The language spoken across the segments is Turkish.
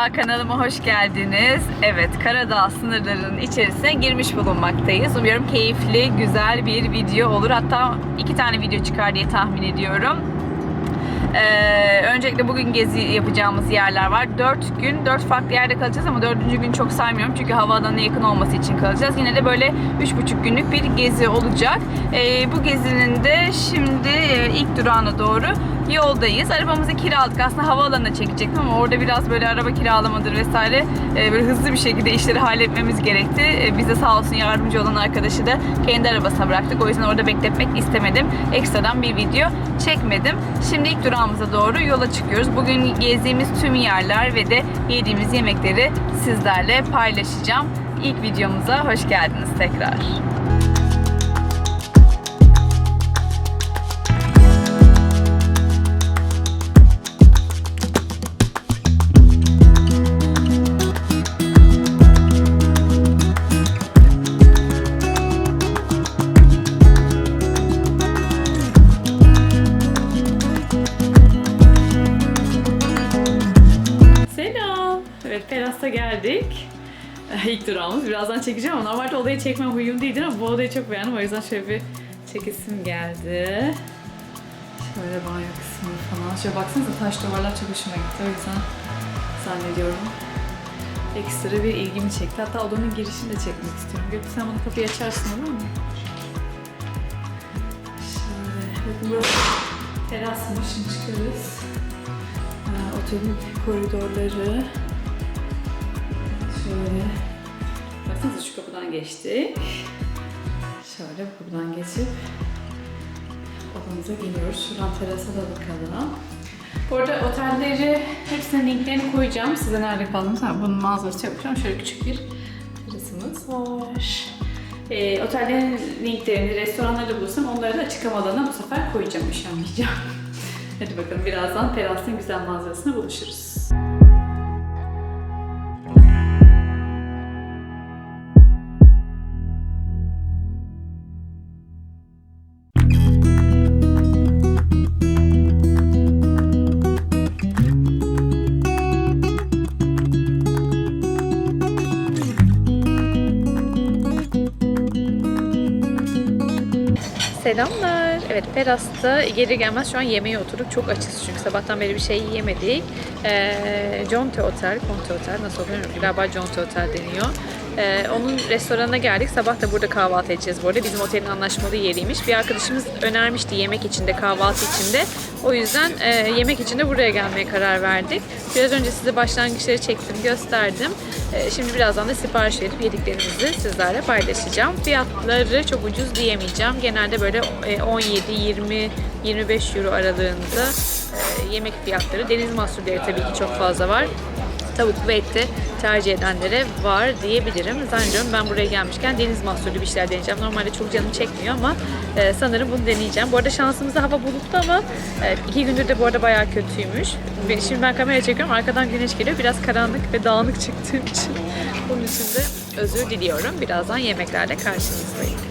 Merhaba, kanalıma hoş geldiniz. Evet, Karadağ sınırlarının içerisine girmiş bulunmaktayız. Umuyorum keyifli, güzel bir video olur. Hatta iki tane video çıkar diye tahmin ediyorum. Ee, öncelikle bugün gezi yapacağımız yerler var. 4 gün, 4 farklı yerde kalacağız ama 4. gün çok saymıyorum çünkü havaalanına yakın olması için kalacağız. Yine de böyle 3,5 günlük bir gezi olacak. Ee, bu gezinin de şimdi e, ilk durağına doğru yoldayız. Arabamızı kiraladık. Aslında havaalanına çekecektim ama orada biraz böyle araba kiralamadır vesaire e, böyle hızlı bir şekilde işleri halletmemiz gerekti. E, bize sağ olsun yardımcı olan arkadaşı da kendi arabasına bıraktık. O yüzden orada bekletmek istemedim. Ekstradan bir video çekmedim. Şimdi ilk durağımıza doğru yola çıkıyoruz. Bugün gezdiğimiz tüm yerler ve de yediğimiz yemekleri sizlerle paylaşacağım. İlk videomuza hoş geldiniz tekrar. Evet geldik. İlk durağımız. Birazdan çekeceğim ama normalde odayı çekme huyum değildir ama bu odayı çok beğendim. O yüzden şöyle bir çekesim geldi. Şöyle banyo kısmı falan. Şöyle baksanıza taş duvarlar çok hoşuma gitti. O yüzden zannediyorum ekstra bir ilgimi çekti. Hatta odanın girişini de çekmek istiyorum. Gökçe sen bana kapıyı açarsın olur mu? Şöyle. Bakın burası terasmış. Şimdi çıkarız. Ha, otelin koridorları. Şöyle. Baksanıza şu kapıdan geçtik. Şöyle bu kapıdan geçip odamıza geliyoruz. Şuradan terasa da bakalım. Bu arada otelleri hepsinin linklerini koyacağım. Size nerede kaldığımız, bunun manzarası yapacağım. Şöyle küçük bir terasımız var. Ee, otellerin linklerini, restoranları da bulursam onları da açık havalarına bu sefer koyacağım, üşenmeyeceğim. Hadi bakalım birazdan terasın güzel manzarasına buluşuruz. Evet Peras'ta gelir gelmez şu an yemeğe oturduk. Çok açız çünkü sabahtan beri bir şey yiyemedik. Ee, Conte Otel, Conte Otel nasıl bilmiyorum. Galiba Conte Otel deniyor. Ee, onun restoranına geldik. Sabah da burada kahvaltı edeceğiz bu arada. Bizim otelin anlaşmalı yeriymiş. Bir arkadaşımız önermişti yemek için de kahvaltı için de. O yüzden e, yemek için de buraya gelmeye karar verdik. Biraz önce size başlangıçları çektim, gösterdim. E, şimdi birazdan da sipariş verip yediklerimizi sizlerle paylaşacağım. Fiyatları çok ucuz diyemeyeceğim. Genelde böyle e, 17, 20, 25 euro aralığında e, yemek fiyatları. Deniz mahsulleri tabii ki çok fazla var tavuk ve eti tercih edenlere var diyebilirim. Zannediyorum ben buraya gelmişken deniz mahsulü bir şeyler deneyeceğim. Normalde çok canım çekmiyor ama e, sanırım bunu deneyeceğim. Bu arada şansımızda hava bulutlu ama e, iki gündür de bu arada bayağı kötüymüş. Şimdi ben kamera çekiyorum. Arkadan güneş geliyor. Biraz karanlık ve dağınık çıktığım için. Bunun için de özür diliyorum. Birazdan yemeklerle karşınızdayım.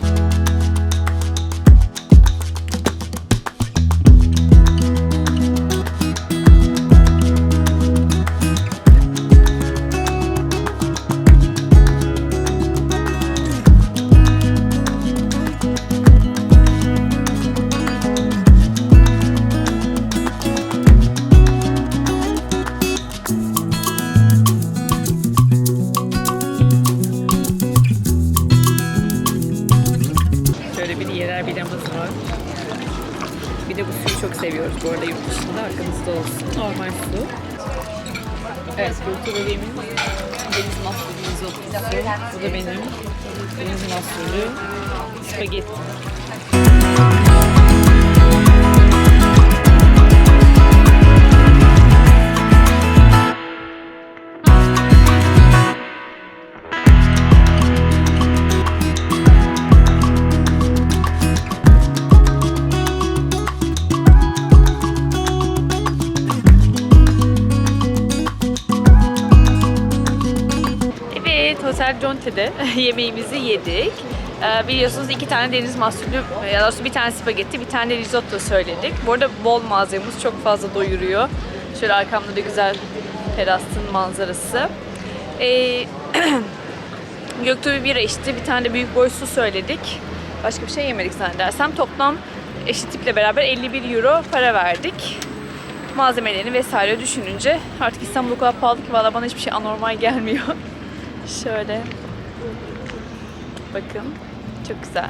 Spagetti. Hotel Conte'de yemeğimizi yedik. Ee, biliyorsunuz iki tane deniz mahsulü, ya doğrusu bir tane spagetti, bir tane risotto söyledik. Bu arada bol malzememiz çok fazla doyuruyor. Şöyle arkamda da güzel Terastın manzarası. Ee, Göktuğ bir bira içti. Bir tane de büyük boy su söyledik. Başka bir şey yemedik zannedersem. Toplam eşit tiple beraber 51 euro para verdik. Malzemelerini vesaire düşününce artık İstanbul o kadar pahalı ki valla bana hiçbir şey anormal gelmiyor. Şöyle. Bakın. Çok güzel.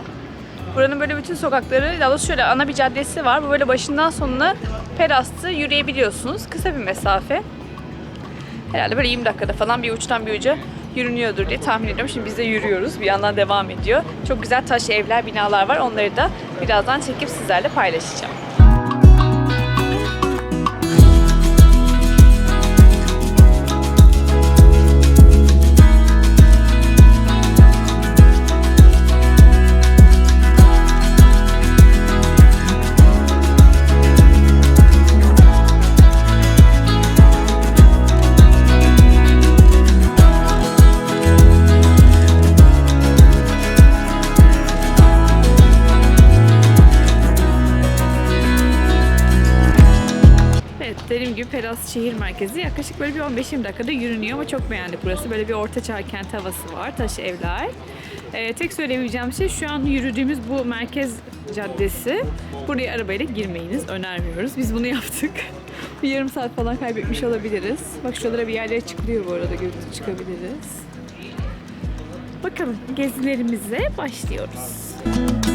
Buranın böyle bütün sokakları, daha doğrusu şöyle ana bir caddesi var. Bu böyle başından sonuna perastı yürüyebiliyorsunuz. Kısa bir mesafe. Herhalde böyle 20 dakikada falan bir uçtan bir uca yürünüyordur diye tahmin ediyorum. Şimdi biz de yürüyoruz. Bir yandan devam ediyor. Çok güzel taş evler, binalar var. Onları da birazdan çekip sizlerle paylaşacağım. Şehir merkezi yaklaşık böyle bir 15-20 dakikada yürünüyor ama çok beğendik burası. Böyle bir ortaçağ kent havası var, taş evler. Ee, tek söyleyebileceğim şey şu an yürüdüğümüz bu merkez caddesi. Buraya arabayla girmeyiniz, önermiyoruz. Biz bunu yaptık. bir yarım saat falan kaybetmiş olabiliriz. Bak şuralara bir yerlere çıkılıyor bu arada, görüntü çıkabiliriz. Bakalım gezilerimize başlıyoruz. Akşam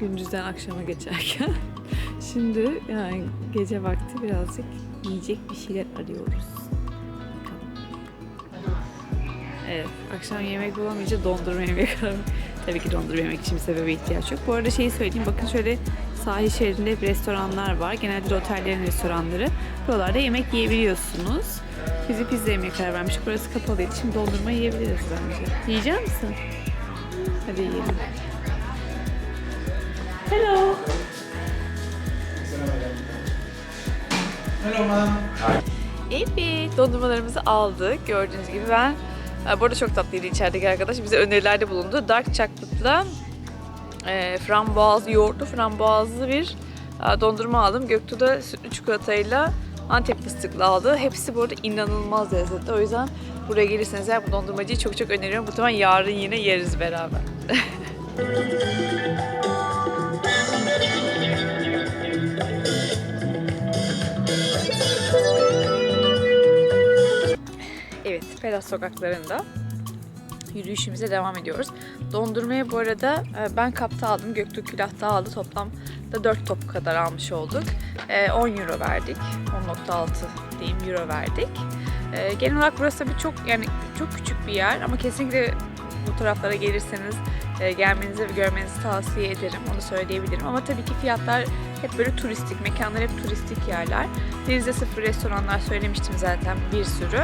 Gündüzden akşama geçerken. Şimdi yani gece vakti birazcık yiyecek bir şeyler arıyoruz. Evet, akşam yemek bulamayınca dondurma verdim. Tabii ki dondurma yemek için bir sebebe ihtiyaç yok. Bu arada şeyi söyleyeyim, bakın şöyle sahil şeridinde hep restoranlar var. Genelde de otellerin restoranları. Buralarda yemek yiyebiliyorsunuz. Bizi pizza yemeye karar vermiştik. Burası kapalıydı. Şimdi dondurma yiyebiliriz bence. Yiyecek misin? Hadi yiyelim. Hello. Hello, ma'am. Evet, dondurmalarımızı aldık. Gördüğünüz gibi ben Ha, bu arada çok tatlıydı içerideki arkadaş. Bize önerilerde bulundu. Dark chocolate'la e, frambuaz, yoğurtlu frambuazlı bir e, dondurma aldım. Göktuğ da sütlü çikolatayla Antep fıstıklı aldı. Hepsi bu arada inanılmaz lezzetli. O yüzden buraya gelirseniz eğer bu dondurmacıyı çok çok öneriyorum. Muhtemelen yarın yine yeriz beraber. Evet, Pelas sokaklarında yürüyüşümüze devam ediyoruz. Dondurmaya bu arada e, ben kapta aldım, Göktuğ külahta aldı. Toplamda 4 top kadar almış olduk. E, 10 euro verdik. 10.6 diyeyim euro verdik. E, Genel olarak burası tabii çok yani çok küçük bir yer ama kesinlikle bu taraflara gelirseniz e, gelmenizi ve görmenizi tavsiye ederim. Onu söyleyebilirim. Ama tabii ki fiyatlar hep böyle turistik, mekanlar hep turistik yerler. Denizde sıfır restoranlar söylemiştim zaten bir sürü.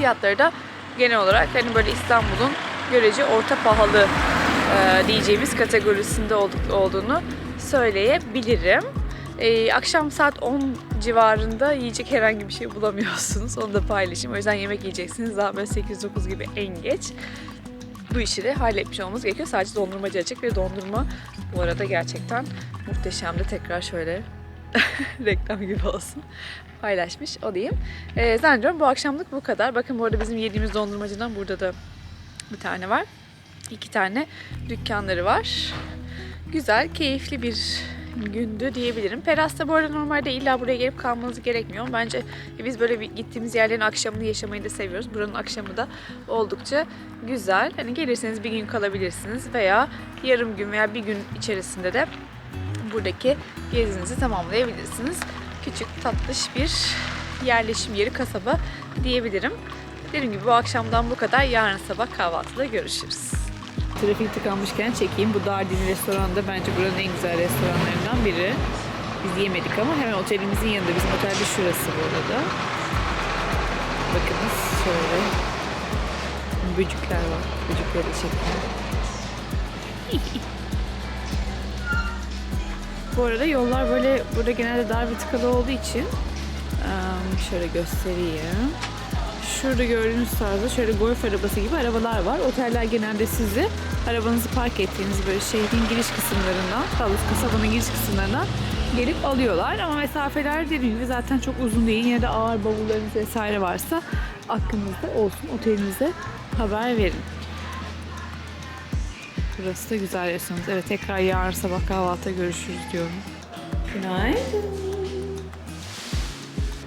Fiyatları da genel olarak hani böyle İstanbul'un görece orta pahalı e, diyeceğimiz kategorisinde olduk, olduğunu söyleyebilirim. Ee, akşam saat 10 civarında yiyecek herhangi bir şey bulamıyorsunuz. Onu da paylaşayım. O yüzden yemek yiyeceksiniz. Daha böyle 8-9 gibi en geç. Bu işi de halletmiş olmamız gerekiyor. Sadece dondurmacı açık ve dondurma bu arada gerçekten muhteşemdi. Tekrar şöyle reklam gibi olsun paylaşmış olayım. Ee, zannediyorum bu akşamlık bu kadar. Bakın bu arada bizim yediğimiz dondurmacıdan burada da bir tane var. İki tane dükkanları var. Güzel, keyifli bir gündü diyebilirim. Peras'ta bu arada normalde illa buraya gelip kalmanız gerekmiyor. Bence biz böyle bir gittiğimiz yerlerin akşamını yaşamayı da seviyoruz. Buranın akşamı da oldukça güzel. Hani gelirseniz bir gün kalabilirsiniz veya yarım gün veya bir gün içerisinde de buradaki gezinizi tamamlayabilirsiniz. Küçük tatlış bir yerleşim yeri kasaba diyebilirim. Dediğim gibi bu akşamdan bu kadar. Yarın sabah kahvaltıda görüşürüz. Trafik tıkanmışken çekeyim. Bu Dardini restoranda bence buranın en güzel restoranlarından biri. Biz yemedik ama hemen otelimizin yanında. Bizim otel de şurası bu arada. Bakınız şöyle. Böcükler var. Böcükleri çekiyor. Bu arada yollar böyle burada genelde dar ve tıkalı olduğu için şöyle göstereyim. Şurada gördüğünüz tarzda şöyle golf arabası gibi arabalar var. Oteller genelde sizi arabanızı park ettiğiniz böyle şehrin giriş kısımlarından, daha doğrusu kasabanın giriş kısımlarından gelip alıyorlar. Ama mesafeler dediğim gibi zaten çok uzun değil. Yine de ağır bavullarınız vesaire varsa aklınızda olsun. Otelinize haber verin. Burası da güzel restoran. Evet tekrar yarın sabah kahvaltıda görüşürüz diyorum. Günaydın.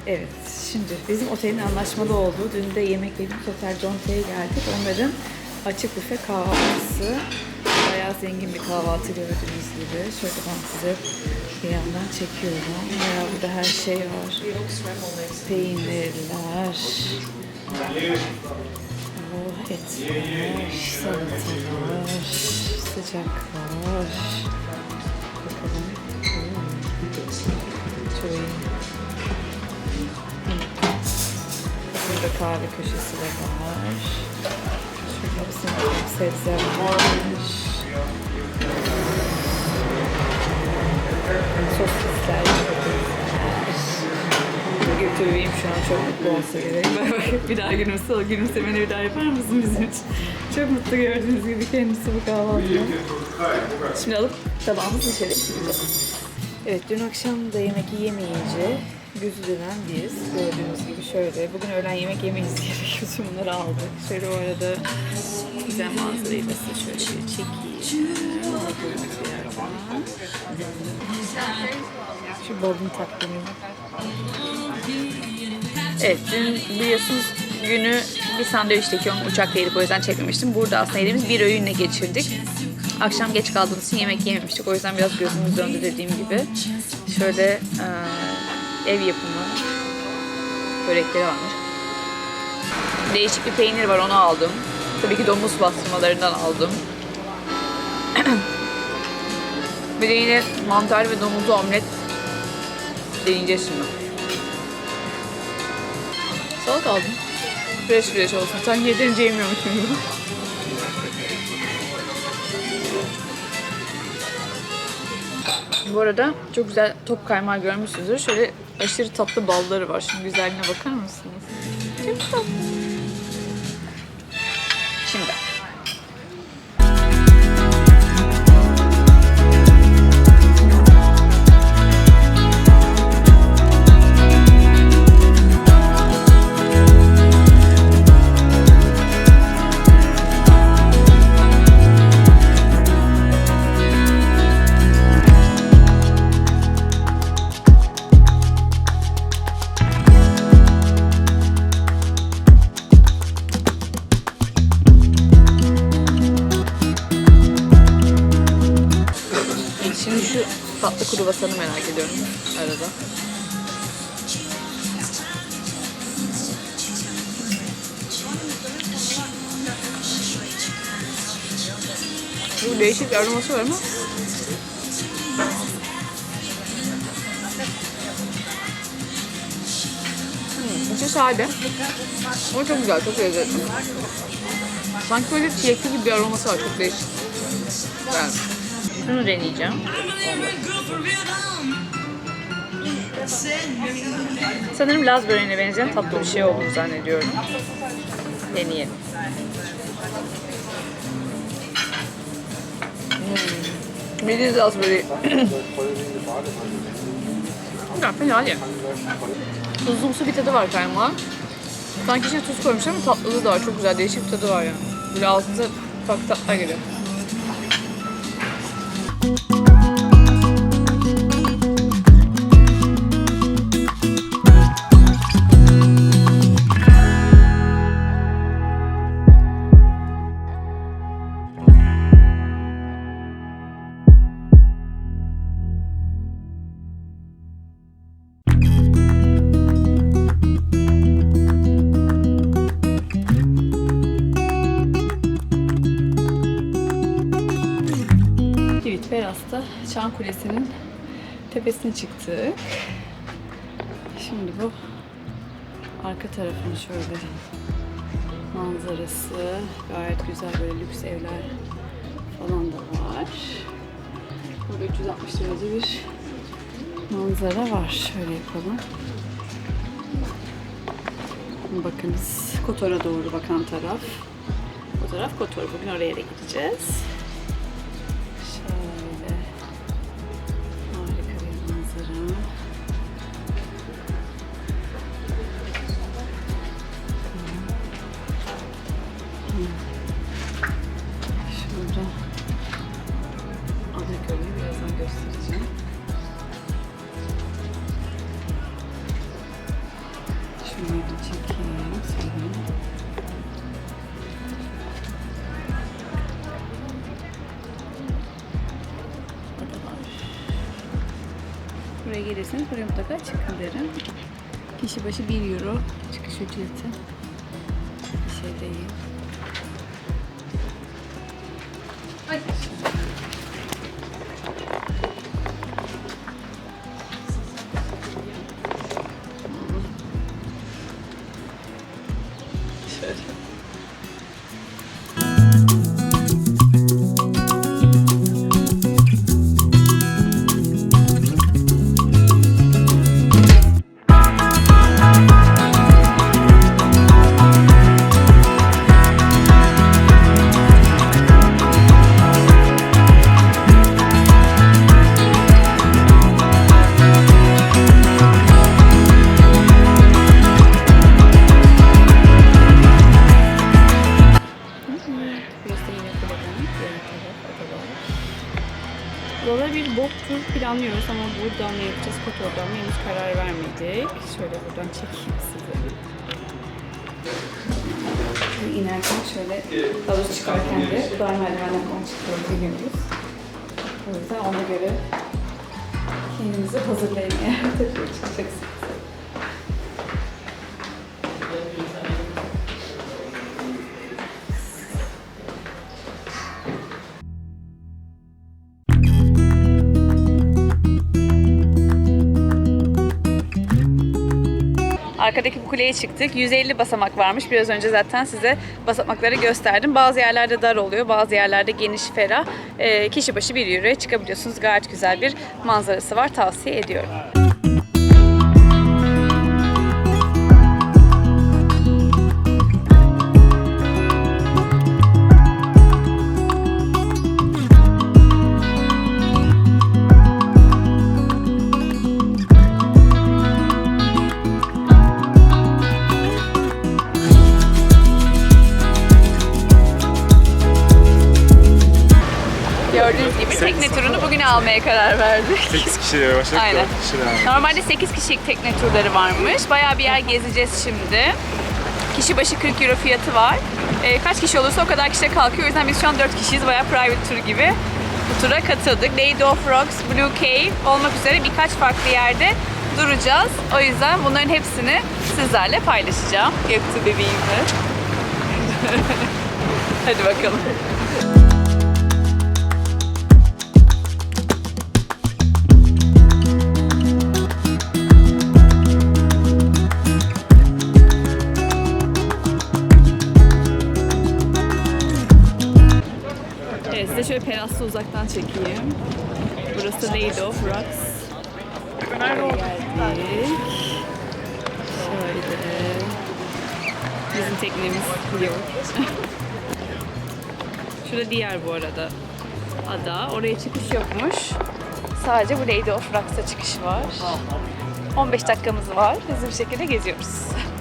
Evet, şimdi bizim otelin anlaşmalı olduğu, dün de yemek yediğimiz Otel Conte'ye geldik. Onların açık büfe kahvaltısı. Bayağı zengin bir kahvaltı gördüğünüz gibi. Şöyle ben size bir yandan çekiyorum. Bayağı burada her şey var. Peynirler. Oh, etler, salatalar, sıcaklar. Bakalım. Hmm. Şöyle Burada kahve köşesi de var. Şurada sınıf sebze var. Sosisler. Götüreyim şu an çok mutlu olsa gerek. Bir daha gülümse, gülümsemeni bir daha yapar mısın bizim için? Çok mutlu gördüğünüz gibi kendisi bu kahvaltıda. Şimdi alıp tabağımızı gideceğiz. Evet dün akşam da yemek yemeyince gözü dönen biz. Gördüğünüz gibi şöyle. Bugün öğlen yemek yemeyiz diyerek bütün bunları aldık. Şöyle o arada güzel manzarayı da size şöyle bir çekeyim. Şu bodrum takvimi. Evet dün biliyorsunuz günü bir sandviçteki onun uçakta yedik o yüzden çekmemiştim. Burada aslında yediğimiz bir öğünle geçirdik. Akşam geç kaldığımız için yemek yememiştik. O yüzden biraz gözümüz döndü dediğim gibi. Şöyle eee, ev yapımı börekleri varmış. Değişik bir peynir var onu aldım. Tabii ki domuz bastırmalarından aldım. bir de yine mantar ve domuzlu omlet deneyeceğiz şimdi. Salata aldım. Fresh fresh olsun. Sanki yeterince yemiyormuşum gibi. Bu arada çok güzel top kaymağı görmüşsünüzdür. Şöyle aşırı tatlı balları var. Şimdi güzelliğine bakar mısınız? Çok tatlı. Şimdi. Tatlı kruvasanı merak ediyorum arada. Bu değişik bir aroması var ama Hmm, içi sade. Ama çok güzel, çok lezzetli. Sanki böyle çilekli gibi bir aroması var, çok değişik. Yani. Şunu deneyeceğim. Sanırım Laz böreğine benzeyen tatlı bir şey olduğunu zannediyorum. Deneyelim. Hmm. Bildiğiniz Laz böreği. ya fena değil. Tuzlumsu bir tadı var kaymağı. Sanki içine tuz koymuş ama tatlılığı da var. Çok güzel, değişik bir tadı var yani. Böyle ağzınıza farklı tatlar geliyor. Evet, Kulesi'nin tepesine çıktık. Şimdi bu arka tarafın şöyle manzarası gayet güzel böyle lüks evler falan da var. Burada 360 derece bir manzara var. Şöyle yapalım. Bakınız Kotor'a doğru bakan taraf. O Kotor. Bugün oraya da gideceğiz. Buraya gelirseniz buraya mutlaka çıkın derim. Kişi başı 1 euro çıkış ücreti. Bir şey değil. Merdivenden falan çıkabiliyoruz. O yüzden ona göre kendinizi hazırlayın eğer tepeye çıkacaksınız. Arkadaki bu kuleye çıktık. 150 basamak varmış. Biraz önce zaten size basamakları gösterdim. Bazı yerlerde dar oluyor, bazı yerlerde geniş, ferah. Ee, kişi başı bir euroya çıkabiliyorsunuz. Gayet güzel bir manzarası var. Tavsiye ediyorum. Tekne turunu bugün almaya karar verdik. 8 kişiyle başladık. Aynen. 4 kişiyle. Normalde 8 kişilik tekne turları varmış. Bayağı bir yer gezeceğiz şimdi. Kişi başı 40 euro fiyatı var. Ee, kaç kişi olursa o kadar kişi kalkıyor. O yüzden biz şu an 4 kişiyiz. Bayağı private tur gibi bu tura katıldık. Lady of Rocks, Blue Cave olmak üzere birkaç farklı yerde duracağız. O yüzden bunların hepsini sizlerle paylaşacağım. Göktuğ bebeğimle. Hadi bakalım. Evet, size şöyle Peras'ta uzaktan çekeyim. Burası Lady of Rocks. geldik. Şöyle. Bizim teknemiz yok. Şurada diğer bu arada ada. Oraya çıkış yokmuş. Sadece bu Lady of Rocks'a çıkış var. 15 dakikamız var. Hızlı bir şekilde geziyoruz.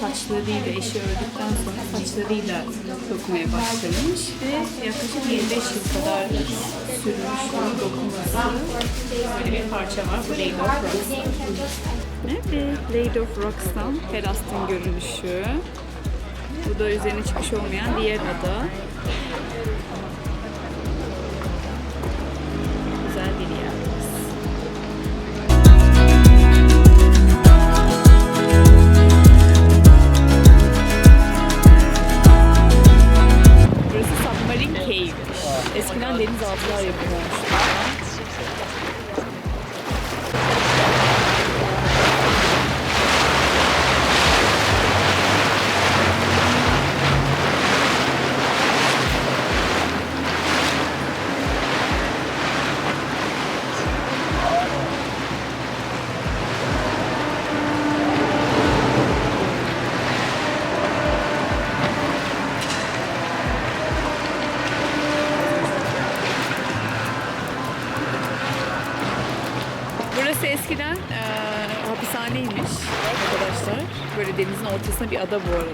saçlarıyla, eşi öldükten sonra saçlarıyla dokumaya başlamış ve yaklaşık 25 yıl kadar sürmüş dokuması. Böyle bir parça var. Bu Lady of Rocks. Evet, Lady of Rocks'tan Ferast'ın görünüşü. Bu da üzerine çıkış olmayan diğer ada. Eskiden denizaltılar yapıyormuş.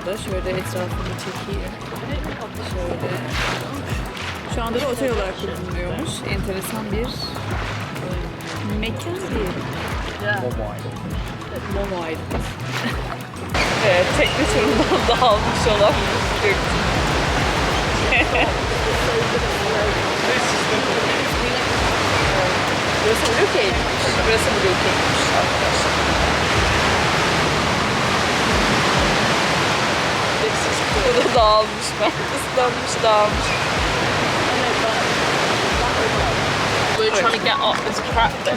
Bir ada bu arada. Şöyle etrafını çekeyim. Şöyle. Şu anda da otel olarak kullanılıyormuş. Enteresan bir mekan diyelim. Momo Island. Evet, tekne turundan dağılmış olan Gökçe. Burası Blue Cave'miş. Burası Blue Cave'miş arkadaşlar. Bu da dağılmış ben. Islanmış, dağılmış.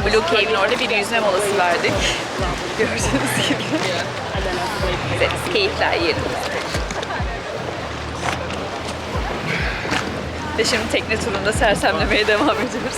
Blue Cave'in orada bir yüzme molası verdik. Gördüğünüz gibi. Deniz keyifler yerinde. Ve şimdi tekne turunda sersemlemeye devam ediyoruz.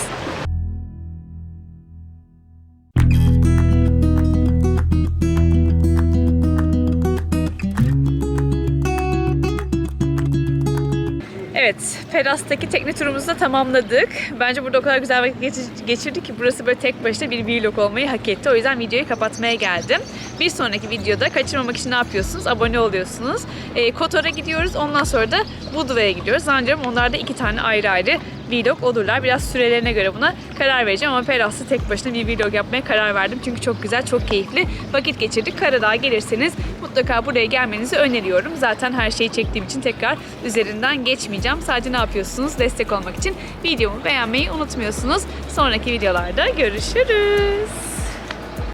Evet, Feras'taki tekne turumuzu da tamamladık. Bence burada o kadar güzel vakit geçi- geçirdik ki burası böyle tek başına bir vlog olmayı hak etti. O yüzden videoyu kapatmaya geldim. Bir sonraki videoda kaçırmamak için ne yapıyorsunuz? Abone oluyorsunuz. E, Kotor'a gidiyoruz. Ondan sonra da Budva'ya gidiyoruz. Zannediyorum onlar da iki tane ayrı ayrı vlog olurlar. Biraz sürelerine göre buna karar vereceğim ama Feras'ta tek başına bir vlog yapmaya karar verdim. Çünkü çok güzel, çok keyifli vakit geçirdik. Karadağ'a gelirseniz mutlaka buraya gelmenizi öneriyorum. Zaten her şeyi çektiğim için tekrar üzerinden geçmeyeceğim. Sadece ne yapıyorsunuz? Destek olmak için videomu beğenmeyi unutmuyorsunuz. Sonraki videolarda görüşürüz.